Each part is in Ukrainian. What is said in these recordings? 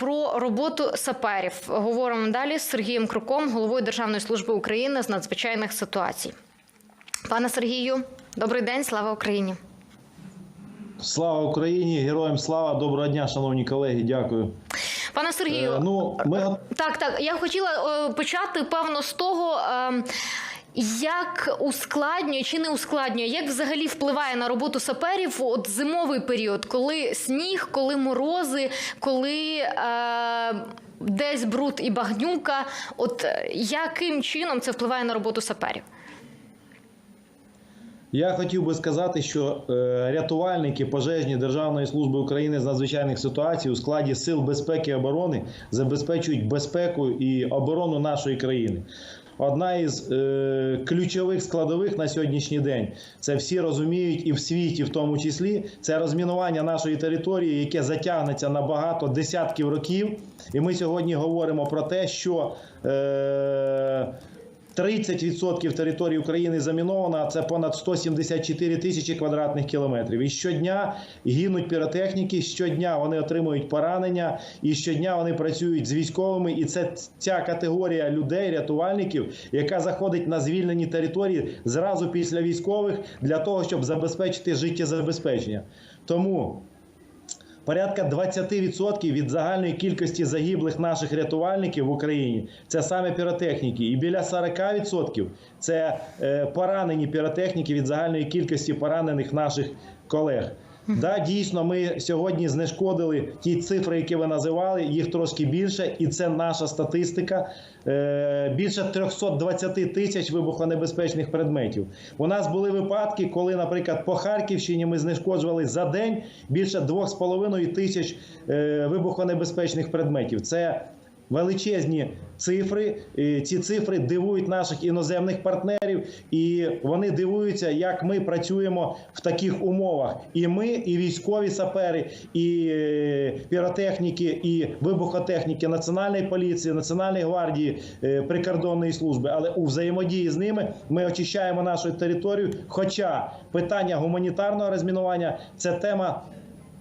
про роботу саперів. Говоримо далі з Сергієм Круком, головою Державної служби України з надзвичайних ситуацій. Пане Сергію, добрий день, слава Україні. Слава Україні, героям слава, доброго дня, шановні колеги. Дякую. Пане Сергію, Е, ну ми Так, так. Я хотіла е, почати певно з того. Е, як ускладнює чи не ускладнює, як взагалі впливає на роботу саперів от зимовий період, коли сніг, коли морози, коли е, десь бруд і багнюка? От е, яким чином це впливає на роботу саперів? я хотів би сказати, що е, рятувальники пожежні Державної служби України з надзвичайних ситуацій у складі сил безпеки і оборони забезпечують безпеку і оборону нашої країни. Одна із е, ключових складових на сьогоднішній день це всі розуміють, і в світі, в тому числі, це розмінування нашої території, яке затягнеться на багато десятків років. І ми сьогодні говоримо про те, що е, 30% території України заміновано, а це понад 174 тисячі квадратних кілометрів. І щодня гинуть піротехніки, щодня вони отримують поранення, і щодня вони працюють з військовими. І це ця категорія людей, рятувальників, яка заходить на звільнені території зразу після військових для того, щоб забезпечити життєзабезпечення. Тому Порядка 20% від загальної кількості загиблих наших рятувальників в Україні це саме піротехніки, і біля 40% це е, поранені піротехніки від загальної кількості поранених наших колег. Да, дійсно, ми сьогодні знешкодили ті цифри, які ви називали, їх трошки більше, і це наша статистика. Е, більше 320 тисяч вибухонебезпечних предметів. У нас були випадки, коли, наприклад, по Харківщині ми знешкоджували за день більше 2,5 тисяч е, вибухонебезпечних предметів. Це величезні цифри. Ці цифри дивують наших іноземних партнерів, і вони дивуються, як ми працюємо в таких умовах. І ми, і військові сапери, і е, піротехніки, і вибухотехніки Національної поліції, Національної гвардії, е, прикордонної служби. Але у взаємодії з ними ми очищаємо нашу територію. Хоча питання гуманітарного розмінування це тема.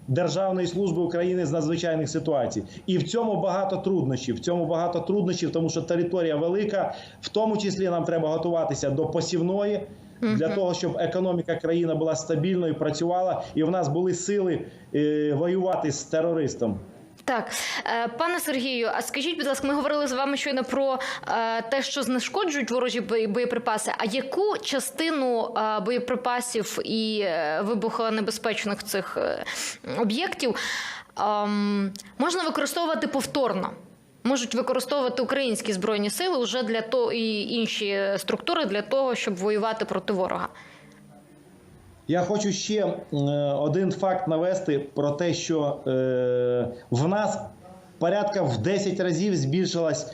Державної служби України з надзвичайних ситуацій, і в цьому багато труднощів. В цьому багато труднощів, тому що територія велика. В тому числі нам треба готуватися до посівної для того, щоб економіка країни була стабільною, працювала, і в нас були сили е, воювати з терористом. Так, Е, пане Сергію, а скажіть, будь ласка, ми говорили з вами щойно про е, те, що знешкоджують ворожі боєприпаси. А яку частину е, боєприпасів і вибухонебезпечних цих об'єктів ем, можна використовувати повторно? Можуть використовувати українські збройні сили вже для того і інші структури для того, щоб воювати проти ворога. Я хочу ще е, один факт навести про те, що е, в нас порядка в 10 разів збільшилась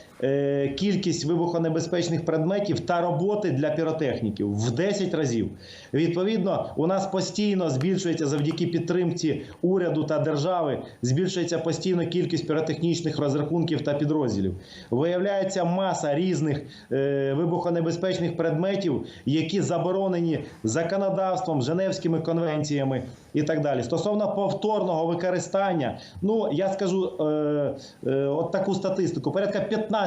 кількість вибухонебезпечних предметів та роботи для піротехніків в 10 разів. Відповідно, у нас постійно збільшується завдяки підтримці уряду та держави, збільшується постійно кількість піротехнічних розрахунків та підрозділів. Виявляється маса різних е, вибухонебезпечних предметів, які заборонені законодавством, Женевськими конвенціями і так далі. Стосовно повторного використання, ну я скажу е, е, от таку статистику: порядка 15%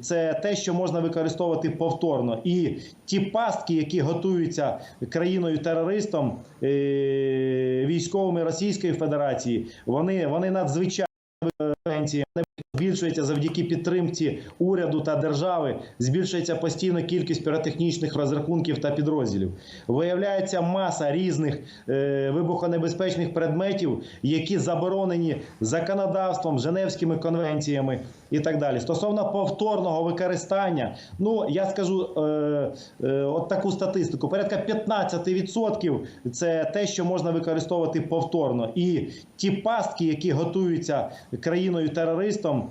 це те, що можна використовувати повторно. І ті пастки, які готуються країною терористом, е, військовими Російської Федерації, вони, вони надзвичайно збільшується завдяки підтримці уряду та держави. Збільшується постійно кількість піротехнічних розрахунків та підрозділів. Виявляється маса різних е, вибухонебезпечних предметів, які заборонені законодавством, Женевськими конвенціями і так далі. Стосовно повторного використання, ну я скажу е, е, от таку статистику: порядка 15% це те, що можна використовувати повторно. І ті пастки, які готуються країною терористом,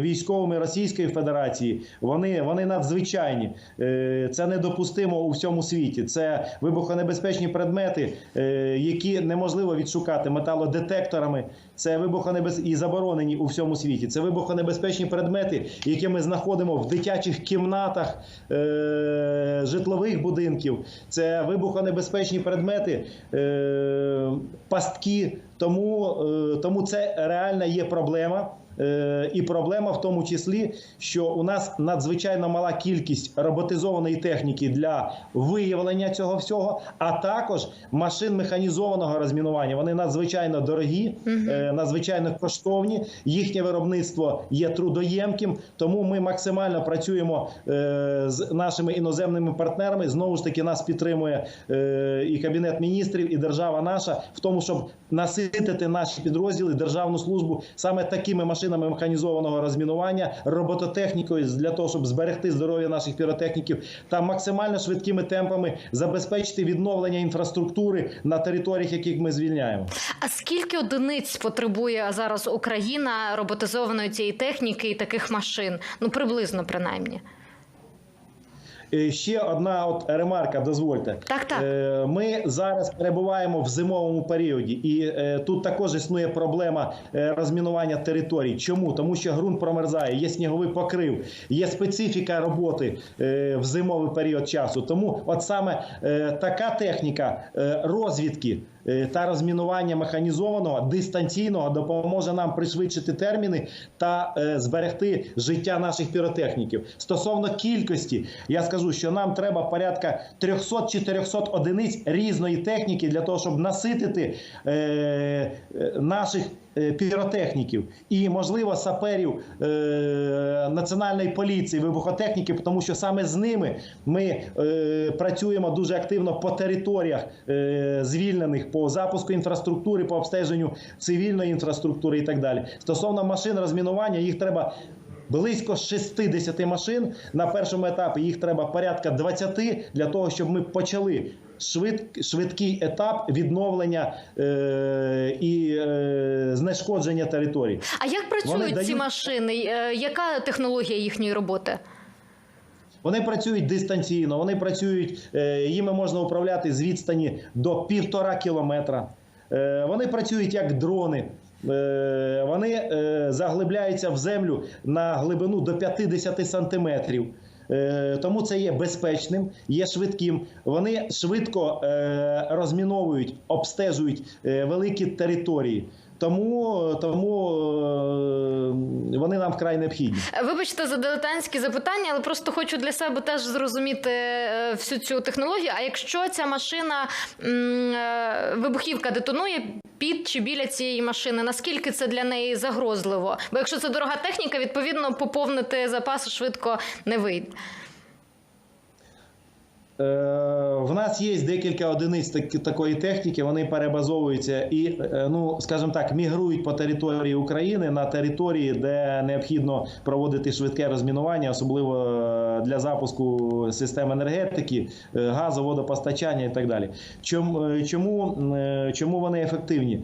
військовими Російської Федерації, вони, вони надзвичайні. Е, це недопустимо у всьому світі. Це вибухонебезпечні предмети, е, які неможливо відшукати металодетекторами. Це вибухонебез... і заборонені у всьому світі. Це вибухонебезпечні предмети, які ми знаходимо в дитячих кімнатах е... житлових будинків. Це вибухонебезпечні предмети, е... пастки Тому, е, тому це реальна є проблема. Е, І проблема в тому числі, що у нас надзвичайно мала кількість роботизованої техніки для виявлення цього всього, а також машин механізованого розмінування. Вони надзвичайно дорогі, е, надзвичайно коштовні. Їхнє виробництво є трудоємким. Тому ми максимально працюємо е, з нашими іноземними партнерами. Знову ж таки, нас підтримує і кабінет міністрів, і держава наша в тому, щоб наситити наші підрозділи, державну службу саме такими машинами механізованого розмінування, робототехнікою для того, щоб зберегти здоров'я наших піротехніків та максимально швидкими темпами забезпечити відновлення інфраструктури на територіях, яких ми звільняємо. А скільки одиниць потребує зараз Україна роботизованої цієї техніки і таких машин? Ну приблизно принаймні. Е, Ще одна от ремарка, дозвольте. Так, так. Е, Ми зараз перебуваємо в зимовому періоді, і е, тут також існує проблема розмінування територій. Чому? Тому що ґрунт промерзає, є сніговий покрив, є специфіка роботи в зимовий період часу. Тому, от саме така техніка розвідки. Е, Та розмінування механізованого дистанційного допоможе нам пришвидшити терміни та е, зберегти життя наших піротехніків. Стосовно кількості, я скажу, що нам треба порядка 300-400 одиниць різної техніки для того, щоб наситити е, наших піротехніків і, можливо, саперів е, національної поліції, вибухотехніки, тому що саме з ними ми е, працюємо дуже активно по територіях е, звільнених по запуску інфраструктури, по обстеженню цивільної інфраструктури і так далі. Стосовно машин розмінування, їх треба. Близько 60 машин на першому етапі їх треба порядка 20 для того, щоб ми почали швид, швидкий етап відновлення е, і е, знешкодження територій. А як працюють Вони ці дають- машини? Е, Яка технологія їхньої роботи? Вони працюють дистанційно, вони працюють, е, їми можна управляти з відстані до півтора кілометра. Е, Вони працюють як дрони. Е, Вони е, заглибляються в землю на глибину до 50 сантиметрів. Е, Тому це є безпечним, є швидким. Вони швидко е, розміновують, обстежують е, великі території. Тому, тому е, вони нам вкрай необхідні. Вибачте за дилетантські запитання, але просто хочу для себе теж зрозуміти е, всю цю технологію. А якщо ця машина е, вибухівка детонує під чи біля цієї машини, наскільки це для неї загрозливо? Бо якщо це дорога техніка, відповідно поповнити запаси швидко не вийде. Е, В нас є декілька одиниць такої техніки. Вони перебазовуються і, е, ну скажімо так, мігрують по території України на території, де необхідно проводити швидке розмінування, особливо е, для запуску систем енергетики, газу, водопостачання і так далі. Чому, чому, вони ефективні?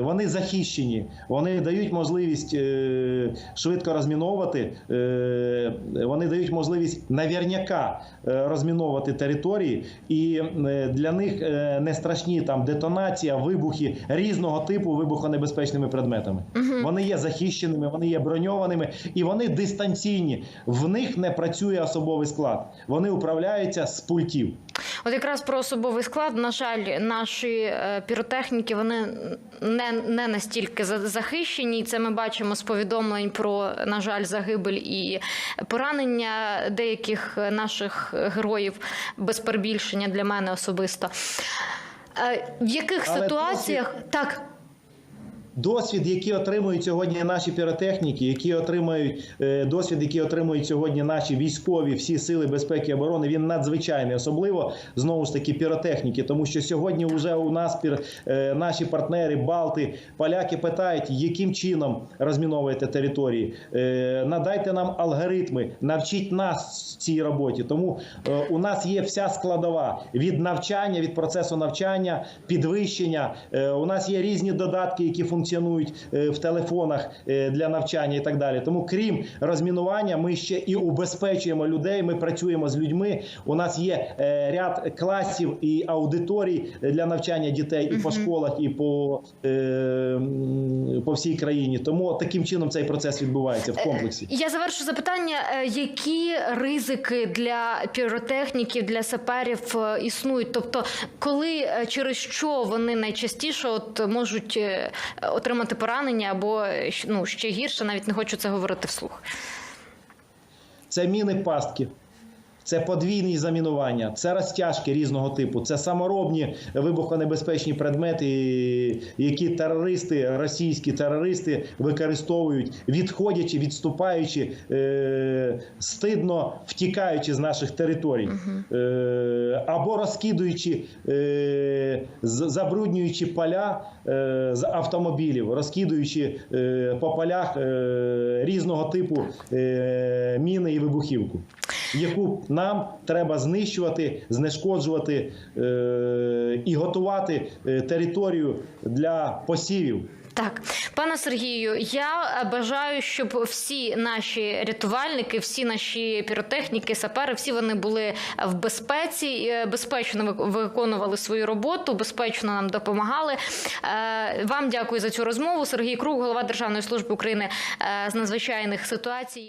Вони захищені, вони дають можливість швидко розміновувати, вони дають можливість навірняка розміновувати території, і е, для них е, не страшні там детонація, вибухи різного типу вибухонебезпечними предметами. Вони є захищеними, вони є броньованими і вони дистанційні. В них не працює особовий склад. Вони управляються з пультів. От якраз про особовий склад, на жаль, наші е, піротехніки вони не, не настільки захищені. І Це ми бачимо з повідомлень про, на жаль, загибель і поранення деяких наших героїв без перебільшення для мене особисто. Е, В яких Але ситуаціях так? Досвід, який отримують сьогодні наші піротехніки, які отримують е, досвід, який отримують сьогодні наші військові, всі сили безпеки і оборони, він надзвичайний, особливо знову ж таки піротехніки, тому що сьогодні вже у нас пір, е, наші партнери, Балти, поляки питають, яким чином розміновуєте території. Е, надайте нам алгоритми, навчіть нас цій роботі. Тому у нас є вся складова від навчання, від процесу навчання, підвищення. У нас є різні додатки, які функціонують функціонують е, в телефонах е, для навчання і так далі. Тому, крім розмінування, ми ще і убезпечуємо людей. Ми працюємо з людьми. У нас є е, ряд класів і аудиторій для навчання дітей і по школах, і по, по всій країні. Тому таким чином цей процес відбувається в комплексі. Я завершу запитання: які ризики для піротехніків, для саперів існують? Тобто, коли через що вони найчастіше от можуть отримати поранення, або ну ще гірше, навіть не хочу це говорити вслух. Це міни пастки. Це подвійні замінування, це розтяжки різного типу, це саморобні вибухонебезпечні предмети, які терористи, російські терористи використовують, відходячи, відступаючи, е, стидно втікаючи з наших територій, е, або розкидуючи, е, забруднюючи поля е, з автомобілів, розкидуючи е, по полях е, різного типу е, міни і вибухівку яку нам треба знищувати, знешкоджувати е, і готувати е, територію для посівів. Так, пане Сергію, я е, бажаю, щоб всі наші рятувальники, всі наші піротехніки, сапери, всі вони були в безпеці, е, безпечно вик- виконували свою роботу, безпечно нам допомагали. Е, Вам дякую за цю розмову. Сергій Круг, голова Державної служби України е, з надзвичайних ситуацій.